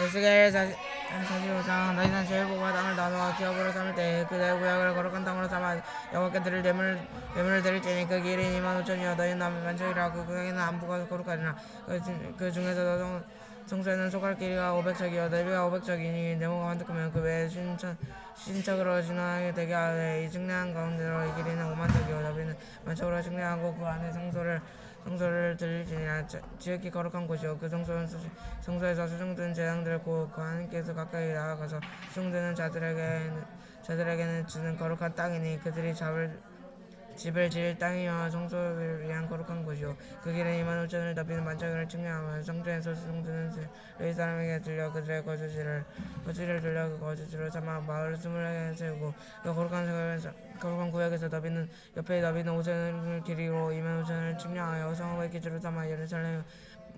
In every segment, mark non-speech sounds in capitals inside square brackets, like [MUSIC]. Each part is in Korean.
에스겔 사십오장 너희는 제일복과 땅을 나누어 기업으로 삼을 때 그대 구약을 거룩한 땅으로 삼아 여호와께 드릴 예물 예물을 드릴지니 그 길이 이만 오천이여 너희는 남의 만족이라 그 구약에는 안부가 거룩하리라. 그, 중- 그 중에서도 성, 성소에는 소갈 길이가 오백 척이여 넓이가 오백 척이니 네모가 한뜩하면 그 외에 신천 신척으로 진화하게 되게 하되 이 중량한 가운데로 이 길이는 오만 척이요. 넓이는 만척으로 중량하고 그 안에 성소를 성소를 들리지니라 지- 지극히 거룩한 곳이요. 그 성소는 수, 성소에서 수종된 재앙들을 고그 하나님께서 가까이 나아가서 수종되는 자들에게 자들에게는 주는 거룩한 땅이니 그들이 잡을 집을 지을 땅이여 성소를 위한 거룩한 곳이요. 그 길은 이만 오천을 덮이는 만장을 측량하며 성전에서 수종되는 레위 사람에게 들려 그들의 거주지를 거주지를 들려 그 거주지로 삼아 마을 스물에 세우고 그 거룩한 성에서 거룩한 구역에서 덮이는 옆에 덮이는 오천을 길이로 이만 오천을 측량하여 성읍의 기준으로 삼아 예루살렘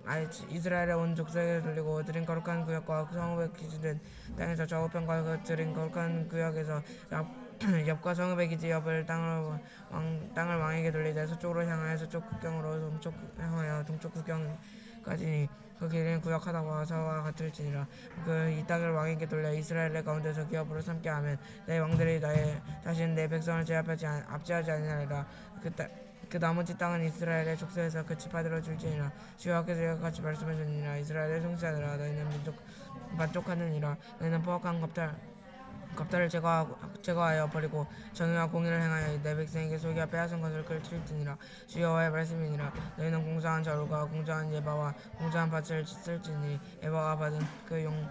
아이 이스라엘의 온 족속에 돌리고 드린 거룩한 구역과 그 성읍의 기준된 땅에서 좌우편과 그 드린 거룩한 구역에서 옆, [COUGHS] 옆과 성읍의 기지 옆을 땅으로 왕, 땅을 왕에게 돌리되 서쪽으로 향하여 서쪽 국경으로 동쪽 향하여 동쪽 국경까지 그 길은 구역하다 와 서와 같을지니라. 그 이 땅을 왕에게 돌려 이스라엘의 가운데서 기업으로 삼게 하면 내 왕들이 나의 다시는 내 백성을 제압하지 않, 압제하지 아니하리라. 그 땅, 그 나머지 땅은 이스라엘의 족속에서 그 지파들어 줄지니라. 주여께서 같이 말씀하셨느니라. 이스라엘의 성자들아 너희는 민족 만족하느니라. 너희는 포악한 겁탈 겁탈을 제거하고, 제거하여 버리고 정의와 공의를 행하여 내 백성에게 소기와 빼앗은 것을 끌칠지니라. 주여와의 말씀이니라. 너희는 공정한 자루가 공정한 예바와 공정한 밭을 쓸지니 예바가 받은 그 용,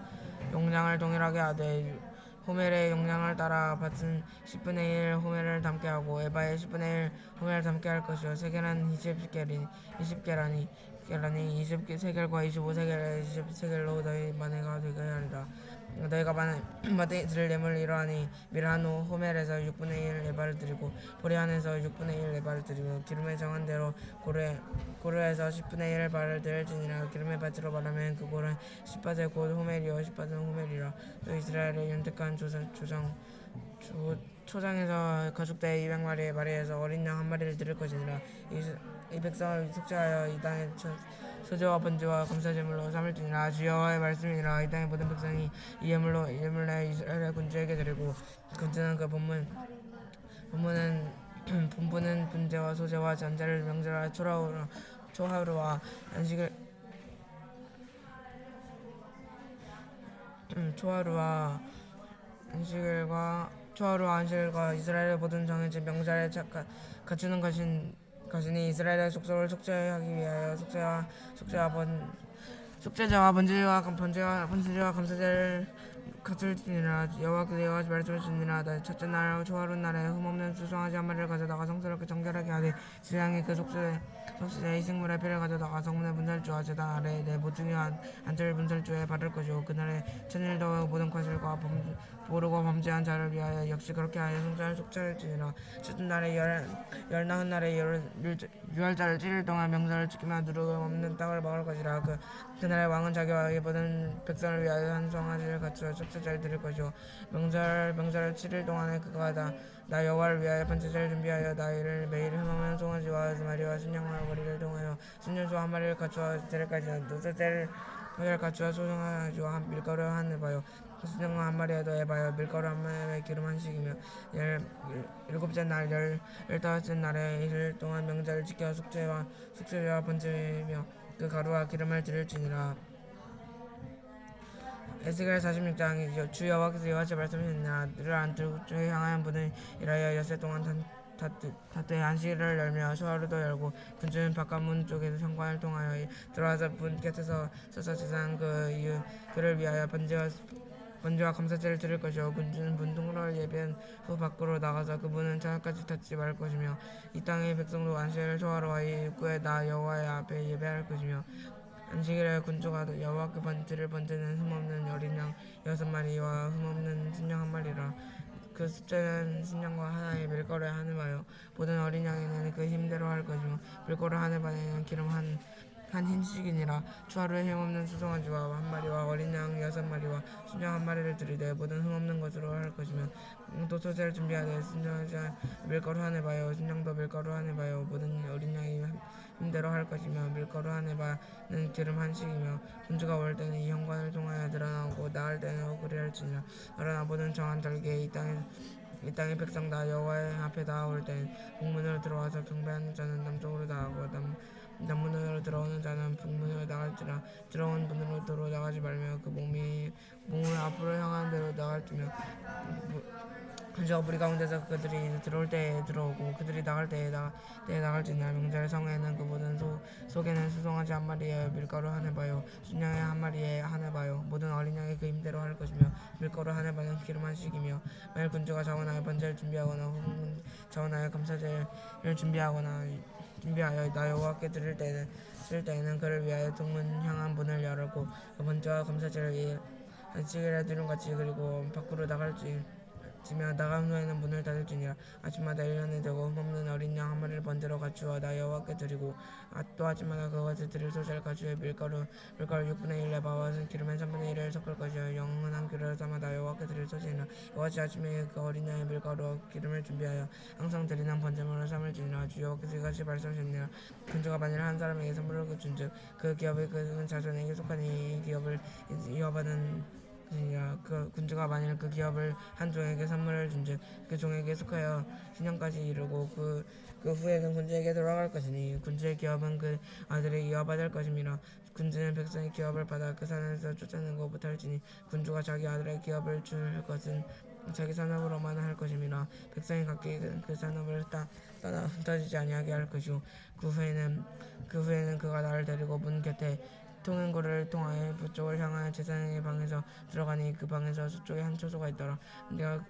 용량을 동일하게 하되 호멜의 용량을 따라 밭은 10분의 1 호멜을 담게 하고 에바의 10분의 1 호멜을 담게 할 것이요. 세겔은 20개라니 20개라니 계란이 20세겔과 25세겔의 20세겔로 너희 만회가 되게 하리라. 너희가 드릴 예물을 이러하니 미라노 호멜에서 6분의 1 에바를 드리고 보리안에서 6분의 1 에바를 드리고 기름에 정한 대로 고르 고르에서 10분의 1 바를 드릴지니라. 기름의 밭으로 말하면 그 고르는 10밭의 곧 호멜이요 10밭은 호멜이라. 또 이스라엘의 윤택한 조상 조상 조, 초장에서 가축대 200마리의 마리에서 어린 양 한 마리를 드릴 것이니라. 이, 이 백성을 속죄하여 이첫 소재와 번제와 감사제물로 삼을지니라. 주여와의 말씀이니라. 이 땅의 모든 백성이 이 예물로 이 예물 내 이스라엘의 군주에게 드리고 군주는 그 본문 본문은 [CLEARS THROAT] 본부는 분제와 소제와 전제를 명제와 초라우로 초하루와 안식을 음, 초하루와 안식일과 초하루와 안식일과 이스라엘의 모든 정해진 명절에 갖추는 것인 것이니 이스라엘의 속속을 속죄하기 위하여 속죄와 속죄와 번 속죄자와 번제와 감- 번제와 번제와 감사제를 갖출지니라. 여호와께서 여호와 말씀하시니라. 나 첫째 날 초하루 날에 흠없는 수송아지 한 마리를 가져다가 성스럽게 정결하게 하되 주양이 그 속죄 속죄 이식물의 피를 가져다가 성문의 분설주와 제단 아래 내 모퉁이 한 안뜰 분설주에 바를 것이요 그날에 천일도 모든 과실과 범, 모르고 범죄한 자를 위하여 역시 그렇게 하여 성전을 속죄할지니라. 첫째 날에 열 열나흔 날에 열 유월자를 7일 동안 명절을 지키며 누르고 없는 땅을 먹을 것이라. 그 그날의 왕은 자기와 예보된 백성을 위하여 한 송아지를 갖추어 첫째자를 드릴 것이요 명절 명절 7일 동안에 그가 다, 나 여호와를 위하여 번제제를 준비하여 나이를 매일 흠없는 송아지와 두 마리와 순양과 머리를 동하여 순년소 한 마리를 갖추어 것이요 둘째를 그를 갖추어 소송아지와 한 밀가루 한 해봐요. 순양과 한 마리에도 해봐요. 밀가루 한 마리에 기름 한 씩이며 열 일- 일곱째 날 열 열다섯째 날에 이틀 동안 명절을 지켜 숙제와 숙제와 번제며 그 가루와 기름을 드릴지니라 에스겔 46장 주 여호와께서 여호와께 말씀하셨느냐 너를 안 들고 주에 향하는 분은 이라여 엿새 동안 단- 다트의 안식일을 열며 소하루도 열고 군주는 바깥문 쪽에서 현관을 통하여 들어와서 분 곁에서 서서 제사한 그 이유 그를 위하여 번제와 번제와 감사제를 드릴 것이요. 군주는 문둥으로 예배한 후 밖으로 나가서 그분은 저녁까지 닫지 말 것이며 이 땅의 백성도 안식일을 소하러 와이 입구에 나 여호와의 앞에 예배할 것이며 안식일에 군주가 여호와께 번제를 번제는 흠없는 어린 양 여섯 마리와 흠없는 순양 한 마리라. 그 숫자는 순양과 하나의 밀가루에 한을 하여 모든 어린 양에는 그 힘대로 할 것이며 밀가루 한을 반에는 기름 한한 흰식이니라. 추하루에 힘없는 수송아지와 한 마리와 어린 양 여섯 마리와 순양 한 마리를 드리되 모든 흠없는 것으로 할 것이며 소재를 준비하되 순양아지 밀가루 한을 봐요. 순양도 밀가루 한을 봐요. 모든 어린 양이 힘대로 할 것이며 밀가루 한 에바는 기름 한 씩이며 군주가 올 때는 이 현관을 통하여 드러나고 나갈 때는 그리 할지니라. 그러나 모든 정한 달게 이 땅에 이 땅의 백성 다 여호와의 앞에 나올 때 북문으로 들어와서 경배하는 자는 남쪽으로 나가고 남 남문으로 들어오는 자는 북문으로 나갈지라. 들어온 문으로 도로 나가지 말며 그 몸이 몸을 앞으로 대로 나갈지며 저 우리 가운데서 그들이 들어올 때에 들어오고 그들이 나갈 때에 나 때에 나갈지니라 명절 성에는 그 모든 소 속에는 수송아지 한 마리에 밀가루 한 해봐요. 순양의 한 마리에 한 해봐요. 모든 어린 양이 그 힘대로 할 것이며 밀가루 한 해봐는 기름 한 씩이며 만일 군주가 자원하여 번제를 준비하거나 혹은 자원하여 감사제를 준비하거나 준비하여 나 여호와께 드릴 때는 드릴 때에는 그를 위하여 동문 향한 문을 열었고 그 번제와 감사제를 위해 드린 같이 그리고 밖으로 나갈지 지며 나간 후에는 문을 닫을지니라. 아침마다 일년에 되고 흠없는 어린 양 한 마리를 번제로 갖추어 나 여호와께 드리고 아, 또 아침마다 그것을 드릴 소재를 갖추어 밀가루 밀가루 6분의 1 내바와 기름의 3분의 1을 섞을 것이요. 영원한 기름을 삼아 나 여호와께 드릴 소재니라. 이같이 아침에 그 어린 양의 밀가루와 기름을 준비하여 항상 드리는 번제물을 삼을지니라. 주 여호와께서 이같이 말씀하셨느니라. 근조가 만일 한 사람에게 선물을 그준즉 그 기업의 그 자손에게 속한 이 기업을 이어받은 그 군주가 만일 그 기업을 한 종에게 선물을 준즉 그 종에게 속하여 신년까지 이르고 그, 그 후에는 군주에게 돌아갈 것이니 군주의 기업은 그 아들이 이어받을 것임이라 군주는 백성의 기업을 받아 그 산에서 쫓아내고 못할지니 군주가 자기 아들의 기업을 줄 것은 자기 산업으로만 할 것임이라 백성이 각기 그, 그 산업을 따, 따라 흩어지지 아니하게 할 것이요 그 후에는 그 후에는 그가 나를 데리고 문 곁에 통행고를 통하여 북쪽을 향하여 제사장의 방에서 들어가니 그 방에서 서쪽에 한 초소가 있더라. 내가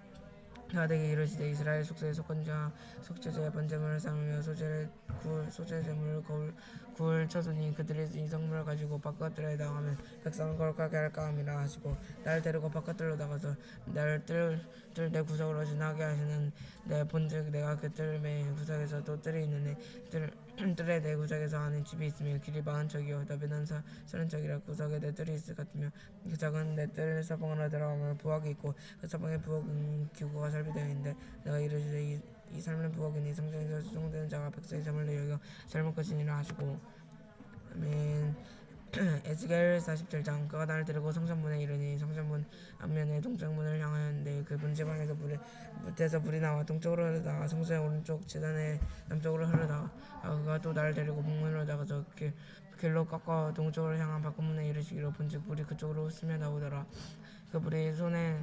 내가 내게 이르시되 이스라엘 속세에 속한 자 속죄제 번제물을 삼으며 소제를 구울 소제제물을 거울 구울 쳐서니 그들이 이 성물을 가지고 바깥들에 나가면 백성을 거룩하게 할까 함이라 하시고 나를 데리고 바깥들로 나가서 나를 뜰뜰내 구석으로 지나게 하시는 내 본즉 내가 그 뜰의 구석에서 또 뜰이 있는데 뜰 뜰에 내 구석에서 하는 집이 있으며 길이 척이요 나비는 사 서른 척이라 구석에 내 뜰이 있을 것 같으며 그 작은 내뜰 사방으로 들어가면 부엌이 있고 그 사방에 부엌은 기구가 설비되어 있는데 내가 이르시되 이, 이 삶의 부엌이니 성전에서 수종되는 자가 백성의 잠을 여겨 삶을 것이니라 하시고. 아멘 [CLEARS THROAT] 에스겔 47장 그가 나를 데리고 성전문에 이르니 성전문 앞면에 동쪽문을 향하였는데 그 문제방에서 불이 밑에서 불이 나와 동쪽으로 흐르다가 성전의 오른쪽 재단의 남쪽으로 흐르다가 아, 그가 또 나를 데리고 북문으로 나가서 길, 길로 꺾어 동쪽으로 향한 밖문에 이르시기로 본즉 불이 그쪽으로 스며 나오더라 그 불이 손에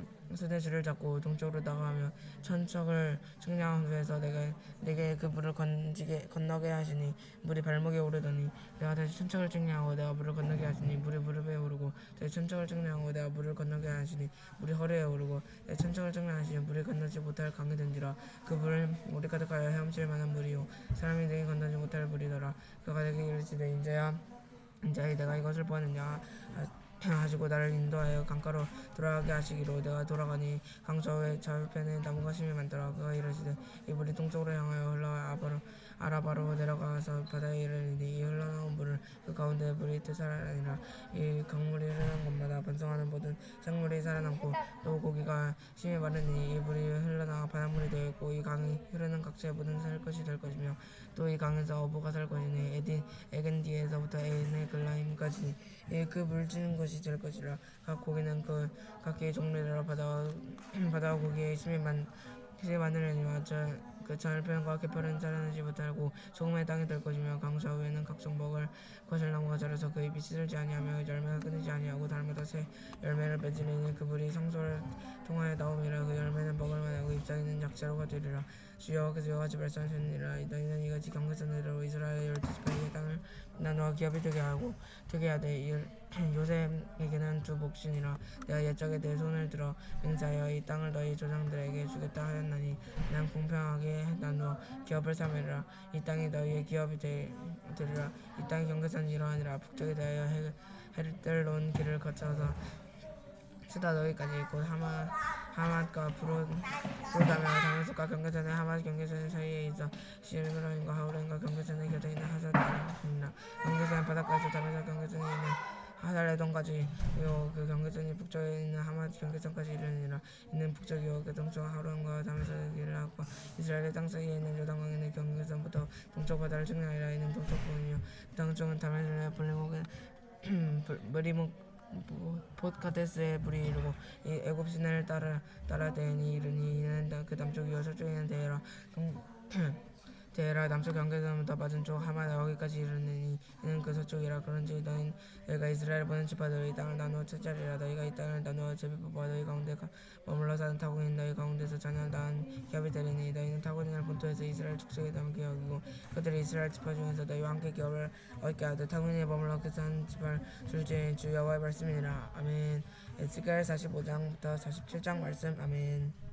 줄을 잡고 동쪽으로 나가며 천척을 측량한 후에서 내가 내게 그 불을 건지게 건너게 하시니 물이 발목에 오르더니 내가 다시 천척을 측량하고 내가 물을 건너게 하시니 물이 무릎에 오르고 다시 천척을 측량하고 내가 물을 건너게 하시니 물이 허리에 오르고 내 천척을 측량하시니 물이 건너지 못할 강이 된지라 그 물을 물이 가득하여 헤엄칠 만한 물이요. 사람이 내게 건너지 못할 물이더라. 그가 내게 이르시되 인자야 인자야 내가 이것을 보았느냐 하시고 나를 인도하여 강가로 돌아가게 하시기로 내가 돌아가니 강저의 좌우편에 나무가 심이 많더라. 그가 이르시되 이 물이 동쪽으로 향하여 흘러와 아바로 아라바로 내려가서 바다에 이르니 이 흘러나온 물을 그 가운데 물이 되살아나니라. 이 강물이 흐르는 곳마다 번성하는 모든 생물이 살아남고 또 고기가 심히 마르니 이 물이 흘러나와 바닷물이 되었고 이 강이 흐르는 각지의 모든 살 것이 될 것이며 또 이 강에서 어부가 살 것이니 에딘 에겐디에서부터 에네 글라임까지 그 물지는 것이 될 것이라. 각 고기는 그 각기의 종류대로 바다 [CLEARS THROAT] 바다 고기에 심히 많 심히 많으려니와 저 그 절편과 개펄은 자라나지 못하고 소금의 땅이 될 것이며 강사 후에는 각종 먹을 것을 나무가 자라서 그 잎이 시들지 아니하며 열매가 끊이지 아니하고 달마다 새 열매를 맺으리니 그 물이 성소를 통하여 나옴이라 그 열매는 먹을 만하고 잎사귀는 약자로가 되리라. 주여 그저 여호와지 말씀하셨느니라. 너희는 이같이 경계선으로 이스라엘 열두 지파의 땅을 나누어 기업이 되게 하고 되게 하되 이 요셉에게는 두 몫이니라 내가 옛적에 내 손을 들어 맹세하여 이 땅을 너희 조상들에게 주겠다 하였나니 난 공평하게 나누어 기업을 삼으리라 이 땅이 너희의 기업이 되, 되리라 이 땅의 경계선이 이러하니라 북쪽에 대하여 해- 헤르델론 길을 거쳐서 수다 너희까지 곧 하마 하맛과 브로 브로다며 다메섹과 경계선의 하맛 경계선 사이에 있어 시르그라인과 하우렌과 경계선의 곁에 있는 하사다입니다. 경계선 바닷가에서 다메섹 경계선에 있는 하살레돈까지 그리고 그 경계선이 북쪽에 있는 하맛 경계선까지 이르니라. 있는 북쪽이요 그 동쪽 하우렌과 다메섹의 길을 하고 이스라엘의 땅 사이에 있는 요단강에 있는 경계선부터 동쪽 바다를 측량하여 있는 동쪽 부분이요. 그 동쪽은 다메섹의 블레목의 머리목 봇 카데스에 불이 이르고 이 애굽 시내를 따라 따라 대니 이르니 이는 그 남쪽이요. 서쪽에는 대라. 동 [CLEARS THROAT] 대라 남쪽 경계선부터 맞은 쪽 하마 여기까지 이르니 이는 그 서쪽이라 그런지 너희 너희가 이스라엘 보는 지파들의 이 땅을 나누어 채자리라. 너희가 이 땅을 나누어 제비뽑아 너희 가운데 가, 머물러 사는 타국인 너희 가운데서 자녀를 낳은 기업이 되리니 너희는 타국인을 본토에서 이스라엘 축적에 담게 여기고 그들이 이스라엘 지파 중에서 너희와 함께 기업을 얻게 하되 타국인이 머물러 그 사는 지파를 줄지니 주 여호와의 말씀이니라. 아멘. 에스겔 45장부터 47장 말씀. 아멘